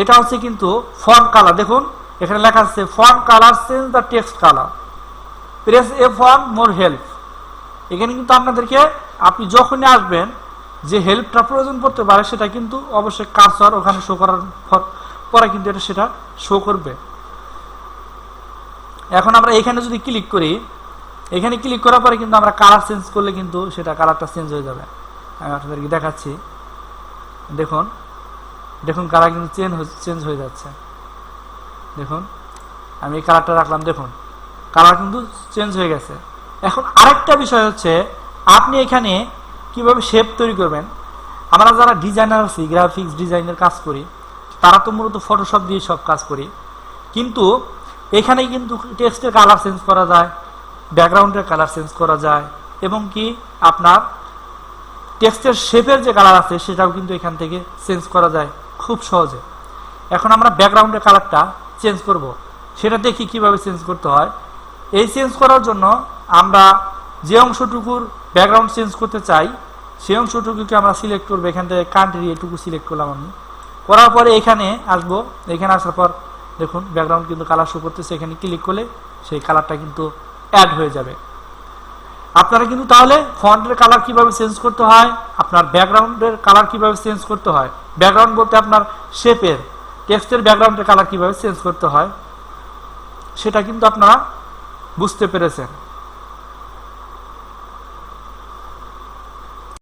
এটা হচ্ছে কিন্তু ফন্ট কালার। দেখুন, এখানে লেখা আছে font colour, change the text colour. Press A von more help. এখানে কিন্তু আপনাদেরকে, আপনি যখনই আসবেন, যে হেল্পটা প্রয়োজন পড়তে পারে, সেটা কিন্তু অবশ্যই কারসর ওখানে শো করার পরে কিন্তু এটা সেটা শো করবে। এখন আমরা এখানে যদি ক্লিক করি, এখানে ক্লিক করার পরে কিন্তু আমরা কালার চেঞ্জ করলে কিন্তু সেটা কালারটা চেঞ্জ হয়ে যাবে। আমি আপনাদেরকে দেখাচ্ছি। দেখুন দেখুন কালার কিন্তু চেঞ্জ চেঞ্জ হয়ে যাচ্ছে। দেখুন, আমি এই কালারটা রাখলাম, দেখুন। কালার কিন্তু চেঞ্জ হয়ে গেছে। এখন আরেকটা বিষয় হচ্ছে, আপনি এখানে কীভাবে শেপ তৈরি করবেন? আমরা যারা ডিজাইনার আছি গ্রাফিক্স ডিজাইনের কাজ করি, তারা তো মূলত ফটোশপ দিয়ে সব কাজ করি। কিন্তু এখানে কিন্তু টেক্সটের কালার চেঞ্জ করা যায় ব্যাকগ্রাউন্ডের কালার চেঞ্জ করা যায়, এবং কি আপনার টেক্সটের শেপের যে কালার আছে, সেটাও কিন্তু এখান থেকে চেঞ্জ করা যায়। খুব সহজে। এখন আমরা ব্যাকগ্রাউন্ডের কালারটা চেঞ্জ করব। সেটা দেখি কীভাবে চেঞ্জ করতে হয়। এই চেঞ্জ করার জন্য আমরা যে অংশটুকুর ব্যাকগ্রাউন্ড চেঞ্জ করতে চাই, সেই অংশটুকুকে আমরা সিলেক্ট করব। এখান থেকে কান্ট্রি এটুকু সিলেক্ট করলাম আমি। করার পরে এখানে আসব। এখানে আসার পর দেখুন ব্যাকগ্রাউন্ড কিন্তু কালার শো করতেছে। এখানে ক্লিক করলে সেই কালারটা কিন্তু অ্যাড হয়ে যাবে। আপনারা কিন্তু তাহলে ফন্টের কালার কীভাবে চেঞ্জ করতে হয়? আপনার ব্যাকগ্রাউন্ডের কালার কীভাবে চেঞ্জ করতে হয়? ব্যাকগ্রাউন্ড বলতে আপনার শেপের টেক্সটের ব্যাকগ্রাউন্ডের কালার কীভাবে চেঞ্জ করতে হয়? সেটা কিন্তু আপনারা বুঝতে পেরেছেন।